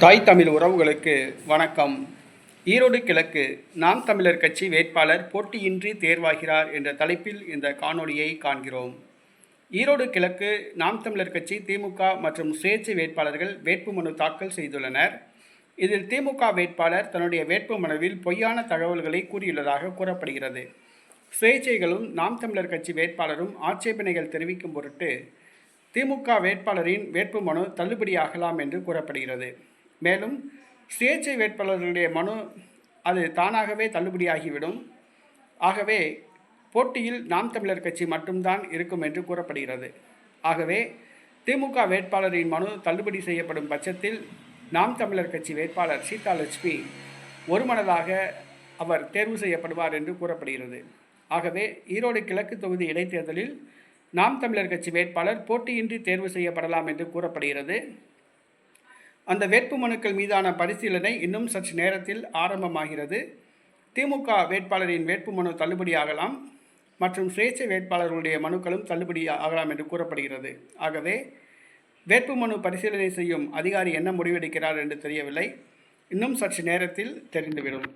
தாய் தமிழ் உறவுகளுக்கு வணக்கம். ஈரோடு கிழக்கு நாம் தமிழர் கட்சி வேட்பாளர் போட்டியின்றி தேர்வாகிறார் என்ற தலைப்பில் இந்த காணொளியை காண்கிறோம். ஈரோடு கிழக்கு நாம் தமிழர் கட்சி திமுக மற்றும் சுயேட்சை வேட்பாளர்கள் வேட்புமனு தாக்கல் செய்துள்ளனர். இதில் திமுக வேட்பாளர் தன்னுடைய வேட்புமனுவில் பொய்யான தகவல்களை கூறியுள்ளதாக கூறப்படுகிறது. சுயேட்சைகளும் நாம் தமிழர் கட்சி வேட்பாளரும் ஆட்சேபனைகள் தெரிவிக்கும் பொருட்டு திமுக வேட்பாளரின் வேட்புமனு தள்ளுபடியாகலாம் என்று கூறப்படுகிறது. மேலும் சுயேட்சை வேட்பாளர்களுடைய மனு அது தானாகவே தள்ளுபடியாகிவிடும். ஆகவே போட்டியில் நாம் தமிழர் கட்சி மட்டும்தான் இருக்கும் என்று கூறப்படுகிறது. ஆகவே திமுக வேட்பாளரின் மனு தள்ளுபடி செய்யப்படும் பட்சத்தில் நாம் தமிழர் கட்சி வேட்பாளர் சீதா லட்சுமி ஒருமனதாக அவர் தேர்வு செய்யப்படுவார் என்று கூறப்படுகிறது. ஆகவே ஈரோடு கிழக்கு தொகுதி இடைத்தேர்தலில் நாம் தமிழர் கட்சி வேட்பாளர் போட்டியின்றி தேர்வு செய்யப்படலாம் என்று கூறப்படுகிறது. அந்த வேட்பு மனுக்கள் மீதான பரிசீலனை இன்னும் சற்று நேரத்தில் ஆரம்பமாகிறது. திமுக வேட்பாளரின் வேட்புமனு தள்ளுபடியாகலாம் மற்றும் சுயேட்சை வேட்பாளர்களுடைய மனுக்களும் தள்ளுபடி ஆகலாம் என்று கூறப்படுகிறது. ஆகவே வேட்புமனு பரிசீலனை செய்யும் அதிகாரி என்ன முடிவெடுக்கிறார் என்று தெரியவில்லை. இன்னும் சற்று நேரத்தில் தெரிந்துவிடும்.